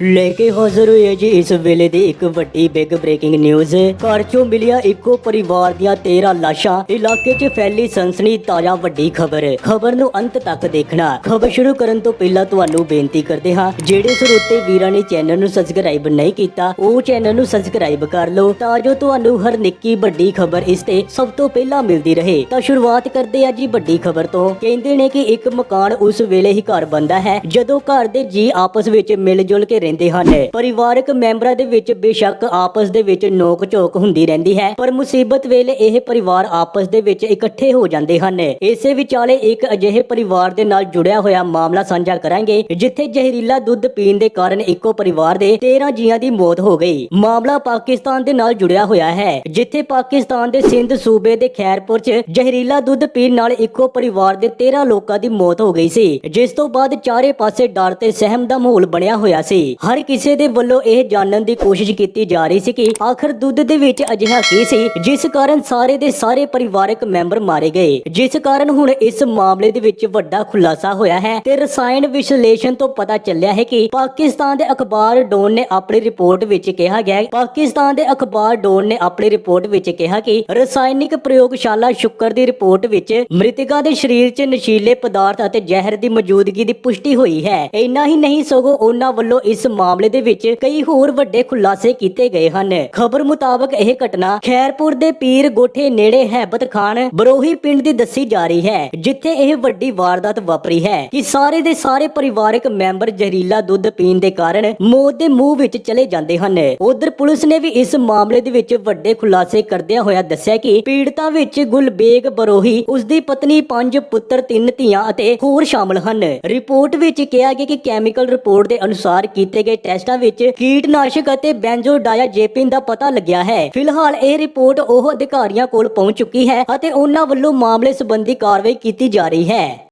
ਲੈ ਕੇ ਹਾਜ਼ਰ ਹੋਏ ਜੀ ਇਸ ਵੇਲੇ ਦੀ ਇੱਕ ਵੱਡੀ ਬਿਗ ਬ੍ਰੇਕਿੰਗ ਨਿਊਜ਼ ਘਰ ਚੋਂ ਮਿਲਿਆ ਇੱਕੋ ਪਰਿਵਾਰ ਦੀਆਂ 13 ਲਾਸ਼ਾਂ। ਇਲਾਕੇ 'ਚ ਫੈਲੀ ਸਨਸਨੀ ਤਾਜ਼ਾ ਵੱਡੀ ਖਬਰ। ਖਬਰ ਨੂੰ ਅੰਤ ਤੱਕ ਦੇਖਣਾ। ਖਬਰ ਸ਼ੁਰੂ ਕਰਨ ਤੋਂ ਪਹਿਲਾਂ ਤੁਹਾਨੂੰ ਬੇਨਤੀ ਕਰਦੇ ਹਾਂ, ਜਿਹੜੇ ਸਰੋਤੇ ਵੀਰਾਂ ਨੇ ਚੈਨਲ ਨੂੰ ਸਬਸਕ੍ਰਾਈਬ ਨਹੀਂ ਕੀਤਾ, ਉਹ ਚੈਨਲ ਨੂੰ ਸਬਸਕ੍ਰਾਈਬ ਕਰ ਲਓ। ਤਾਂ ਜੋ ਤੁਹਾਨੂੰ ਹਰ ਨਿੱਕੀ ਵੱਡੀ ਖਬਰ ਇਸ ਤੇ ਸਭ ਤੋਂ ਪਹਿਲਾਂ ਮਿਲਦੀ ਰਹੇ। ਤਾਂ ਸ਼ੁਰੂਆਤ ਕਰਦੇ ਹਾਂ ਜੀ ਵੱਡੀ ਖਬਰ ਤੋਂ। ਕਹਿੰਦੇ ਨੇ ਕਿ ਇੱਕ ਮਕਾਨ ਉਸ ਵੇਲੇ ਹੀ ਘਰ ਬੰਦਾ ਹੈ, ਜਦੋਂ ਘਰ ਦੇ ਜੀ ਆਪਸ ਵਿੱਚ ਮਿਲ ਜੁਲ ਕੇ ਰਹਿੰਦੇ ਹਨ। ਪਰਿਵਾਰਕ ਮੈਂਬਰਾਂ ਦੇ ਵਿੱਚ ਬੇਸ਼ੱਕ ਆਪਸ ਦੇ ਵਿੱਚ ਨੋਕ ਝੋਕ ਹੁੰਦੀ ਰਹਿੰਦੀ ਹੈ, ਪਰ ਮੁਸੀਬਤ ਵੇਲੇ ਇਹ ਪਰਿਵਾਰ ਆਪਸ ਦੇ ਵਿੱਚ ਇਕੱਠੇ ਹੋ ਜਾਂਦੇ ਹਨ। ਇਸੇ ਵਿਚਾਲੇ ਇੱਕ ਅਜਿਹੇ ਪਰਿਵਾਰ ਦੇ ਨਾਲ ਜੁੜਿਆ ਹੋਇਆ ਮਾਮਲਾ ਸਾਂਝਾ ਕਰਾਂਗੇ, ਜਿੱਥੇ ਜ਼ਹਿਰੀਲਾ ਦੁੱਧ ਪੀਣ ਦੇ ਕਾਰਨ ਇੱਕੋ ਪਰਿਵਾਰ ਦੇ 13 ਜੀਆਂ ਦੀ ਮੌਤ ਹੋ ਗਈ। ਮਾਮਲਾ ਪਾਕਿਸਤਾਨ ਦੇ ਨਾਲ ਜੁੜਿਆ ਹੋਇਆ ਹੈ, ਜਿੱਥੇ ਪਾਕਿਸਤਾਨ ਦੇ ਸਿੰਧ ਸੂਬੇ ਦੇ ਖੈਰਪੁਰ 'ਚ ਜ਼ਹਿਰੀਲਾ ਦੁੱਧ ਪੀਣ ਨਾਲ ਇੱਕੋ ਪਰਿਵਾਰ ਦੇ 13 ਲੋਕਾਂ ਦੀ ਮੌਤ ਹੋ ਗਈ ਸੀ, ਜਿਸ ਤੋਂ ਬਾਅਦ ਚਾਰੇ ਪਾਸੇ ਡਰ ਤੇ ਸਹਿਮ ਦਾ ਮਾਹੌਲ ਬਣਿਆ ਹੋਇਆ ਸੀ। ਹਰ ਕਿਸੇ ਦੇ ਵੱਲੋਂ ਇਹ ਜਾਣਨ ਦੀ ਕੋਸ਼ਿਸ਼ ਕੀਤੀ ਜਾ ਰਹੀ ਸੀ ਕਿ ਆਖਰ ਦੁੱਧ ਦੇ ਵਿੱਚ ਅਜਿਹਾ ਕੀ ਸੀ, ਜਿਸ ਕਾਰਨ ਸਾਰੇ ਦੇ ਸਾਰੇ ਪਰਿਵਾਰਕ ਮੈਂਬਰ ਮਾਰੇ ਗਏ। ਜਿਸ ਕਾਰਨ ਹੁਣ ਇਸ ਮਾਮਲੇ ਦੇ ਵਿੱਚ ਵੱਡਾ ਖੁਲਾਸਾ ਹੋਇਆ ਹੈ ਤੇ ਰਸਾਇਣ ਵਿਸ਼ਲੇਸ਼ਣ ਤੋਂ ਪਤਾ ਚੱਲਿਆ ਹੈ ਕਿ ਪਾਕਿਸਤਾਨ ਦੇ ਅਖਬਾਰ ਡੋਨ ਨੇ ਆਪਣੀ ਰਿਪੋਰਟ ਵਿੱਚ ਕਿਹਾ ਗਿਆ ਪਾਕਿਸਤਾਨ ਦੇ ਅਖਬਾਰ ਡੋਨ ਨੇ ਆਪਣੀ ਰਿਪੋਰਟ ਵਿੱਚ ਕਿਹਾ ਕਿ ਰਸਾਇਣਿਕ ਪ੍ਰਯੋਗਸ਼ਾਲਾ ਸ਼ੁੱਕਰ ਦੀ ਰਿਪੋਰਟ ਵਿੱਚ ਮ੍ਰਿਤਕਾ ਦੇ ਸਰੀਰ 'ਚ ਨਸ਼ੀਲੇ ਪਦਾਰਥ ਅਤੇ ਜ਼ਹਿਰ ਦੀ ਮੌਜੂਦਗੀ ਦੀ ਪੁਸ਼ਟੀ ਹੋਈ ਹੈ। ਇੰਨਾ ਹੀ ਨਹੀਂ, ਸਗੋਂ ਉਹਨਾਂ ਵੱਲੋਂ ਇਸ ਮਾਮਲੇ ਦੇ ਵਿੱਚ ਕਈ ਹੋਰ ਵੱਡੇ ਖੁਲਾਸੇ ਕੀਤੇ ਗਏ ਹਨ। ਖਬਰ ਮੁਤਾਬਕ ਇਹ ਘਟਨਾ ਖੈਰਪੁਰ ਦੇ ਪੀਰ ਗੋਠੇ ਨੇੜੇ ਹੈਬਤ ਖਾਨ ਬਰੋਹੀ ਪਿੰਡ ਦੀ ਦੱਸੀ ਜਾ ਰਹੀ ਹੈ, ਜਿੱਥੇ ਇਹ ਵੱਡੀ ਵਾਰਦਾਤ ਵਾਪਰੀ ਹੈ ਕਿ ਸਾਰੇ ਦੇ ਸਾਰੇ ਪਰਿਵਾਰਕ ਮੈਂਬਰ ਜ਼ਹਿਰੀਲਾ ਦੁੱਧ ਪੀਣ ਦੇ ਕਾਰਨ ਮੌਤ ਦੇ ਮੂੰਹ ਵਿੱਚ ਚਲੇ ਜਾਂਦੇ ਹਨ। ਉਧਰ ਪੁਲਿਸ ਨੇ ਵੀ ਇਸ ਮਾਮਲੇ ਦੇ ਵਿੱਚ ਵੱਡੇ ਖੁਲਾਸੇ ਕਰਦਿਆਂ ਹੋਇਆ ਦੱਸਿਆ ਕਿ ਪੀੜਤਾਂ ਵਿੱਚ ਗੁਲਬੇਗ ਬਰੋਹੀ ਉਸਦੀ ਪਤਨੀ ਪੰਜ ਪੁੱਤਰ, ਤਿੰਨ ਧੀਆਂ ਅਤੇ ਹੋਰ ਸ਼ਾਮਲ ਹਨ। ਰਿਪੋਰਟ ਵਿੱਚ ਕਿਹਾ ਗਿਆ ਕਿ ਕੈਮੀਕਲ ਰਿਪੋਰਟ ਦੇ ਅਨੁਸਾਰ ਕੀਤੇ ਗਏ ਟੈਸਟਾਂ ਵਿੱਚ ਕੀਟਨਾਸ਼ਕ ਅਤੇ ਬੈਂਜ਼ੋਡਾਇਆਜ਼ੇਪਿਨ ਦਾ ਪਤਾ ਲੱਗਿਆ ਹੈ। ਫਿਲਹਾਲ ਇਹ ਰਿਪੋਰਟ ਉਹ ਅਧਿਕਾਰੀਆਂ ਕੋਲ ਪਹੁੰਚ ਚੁੱਕੀ ਹੈ ਅਤੇ ਉਹਨਾਂ ਵੱਲੋਂ ਮਾਮਲੇ ਸੰਬੰਧੀ ਕਾਰਵਾਈ ਕੀਤੀ ਜਾ ਰਹੀ ਹੈ।